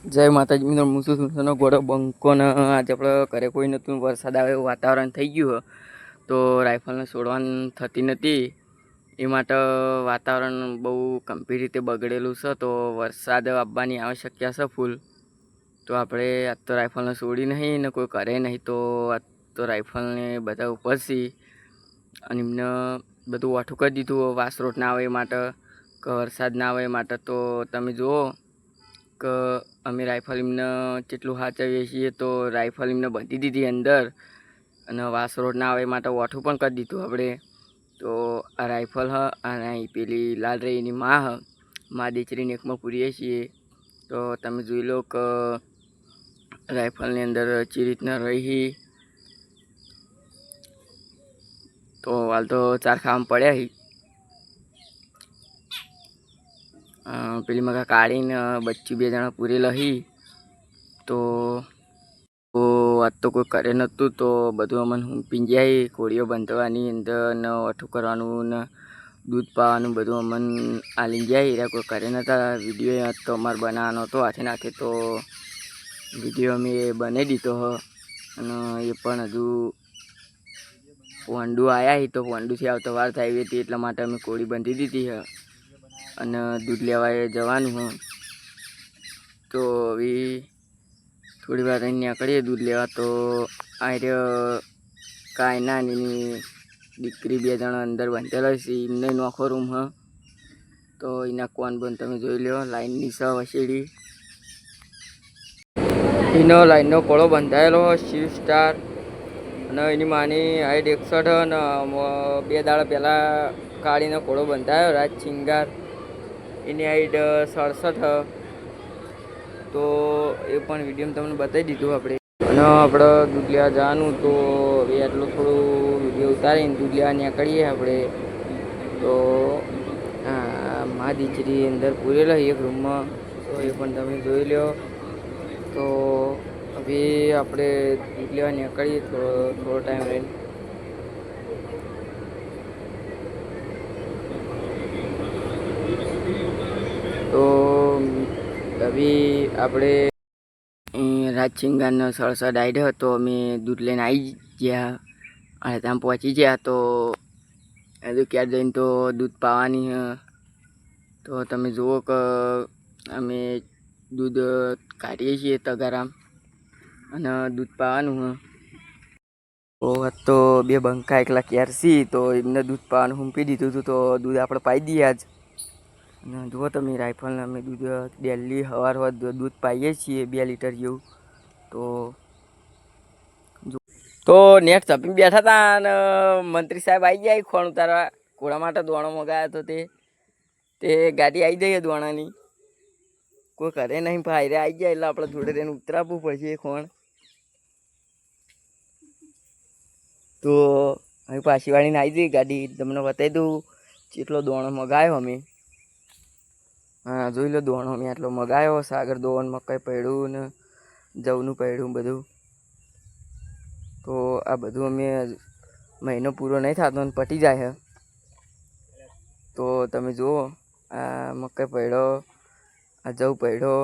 જય માતાજી, મિત્રો મુસુ સુનસનો ઘોડો બંકોને આજે આપણે ઘરે કોઈ નહોતું, વરસાદ આવે એવું વાતાવરણ થઈ ગયું તો રાઇફલને છોડવાની થતી નથી. એ માટે વાતાવરણ બહુ ગંભીર રીતે બગડેલું છે, તો વરસાદ આવવાની આવશ્યકતા છે ફૂલ. તો આપણે આજ તો રાઇફલને છોડી નહીં ને કોઈ કરે નહીં, તો આજ તો રાઇફલને બધા ઉપર છે અને એમને બધું વાઠું કરી દીધું, વાસરોટ ના આવે એ માટે કે વરસાદ ના આવે એ માટે. તો તમે જુઓ કે અમે રાઇફલ એમને જેટલું સાચવીએ છીએ તો રાઇફલ એમને બાંધી દીધી અંદર. અને વાસરોડ ના આવે માટે ઓઠું પણ કરી દીધું આપણે. તો આ રાઇફલ હ, અને પેલી લાલ રહીની માં હ, માં દીકરીને એકમાં પૂરીએ છીએ. તો તમે જોઈ લો કે રાઇફલની અંદર ચી રીતના રહી તો હાલ તો ચાર ખાવામાં પડ્યા હી અ, પેલી મગા કાઢીને બચ્ચી બે જણા પૂરી લહી. તો તો આજ તો કોઈ કરે નહોતું તો બધું અમને હુંપી જાય કોળીઓ બાંધવાની અંદર ને અઠું કરવાનું ને દૂધ પાવાનું બધું અમને આલી જાય એરા કોઈ કરે નહોતા વીડિયો તો અમારે બનાવવાનો હતો, હાથે નાથે તો વીડિયો અમે બનાવી દીધો હ. અને એ પણ હજુ પોંડું આવ્યા તો પોંડુથી આવતા વાર થાય હતી, એટલા માટે અમે કોળી બાંધી દીધી હ. અને દૂધ લેવા એ જવાનું હોય તો હવે થોડી વાર રહીને કરીએ દૂધ લેવા. તો આ રહ્યો કાંઈ નાની એની દીકરી બે જણા અંદર બાંધેલા છે, એમને નોખો રૂમ હ. તો એના કોણ બંધ તમે જોઈ લો લાઈનની સ વસેડી. એનો લાઈનનો કોળો બંધાયેલો શિવ સ્ટાર. અને એની માની હાઈટ એકસઠ અને બે દાડા પહેલાં કાઢીને કોળો બંધાયો, રાજ સિંગાર એની હાઈટ સડસઠ તો એ પણ વીડિયો તમને બતાવી દીધું આપણે. અને આપણે દૂધ જવાનું, તો હવે આટલું થોડું વીડિયો ઉતારીને દૂધ લેવા નીકળીએ આપણે. તો, હા, મા દીકરી અંદર પૂરેલા એક રૂમમાં, તો એ પણ તમે જોઈ લો તો હવે આપણે દૂધ લેવા નીકળીએ, થોડો થોડો ટાઈમ રહીને. તો હવે આપણે રાજસિંગાનો સળસદ આવ્યો હતો. અમે દૂધ લઈને આવી ગયા. અને ત્યાં પહોંચી ગયા તો, હજુ ક્યાં જઈને તો દૂધ પાવાની. તો તમે જુઓ કે અમે દૂધ કાઢીએ છીએ તગારામ અને દૂધ પાવાનું હ. તો તો બે બંકા એકલા ક્યારસી તો એમને દૂધ પાવાનું હુંપી દીધું હતું તો દૂધ આપણે પાઈ દઈએ આજ અને જુઓ તમે રાઇફલને અમે દૂધ ડેલી સવાર સવાર દૂધ પાઈએ છીએ બે લીટર જેવું. તો તો નેક્સ્ટ ચપીને બેઠા હતા અને મંત્રી સાહેબ આવી ગયા ખોણ ઉતારવા. ઘોડા માટે દોણો મગાવ્યો હતો તે તે ગાડી આવી જઈએ દોણાની. કોઈ કરે નહીં ભાઈ આવી ગયા એટલે આપણે જોડે તેને ઉતરાવવું પડશે ખોણ. તો હવે પાછી વાળીને આવી જઈએ ગાડી. તમને બતાવી દઉં કેટલો દોણો મગાવ્યો અમે. જોઈ લો દોણો મેં આટલો મગાવ્યો સાગર દોણ મકાઈ પડ્યું ને જવનું પડ્યું બધું. તો આ બધું અમે મહિનો પૂરો નહીં થતો ને પટી જાય છે તો તમે જુઓ, આ મકાઈ પડ્યો, આ જવ પડ્યો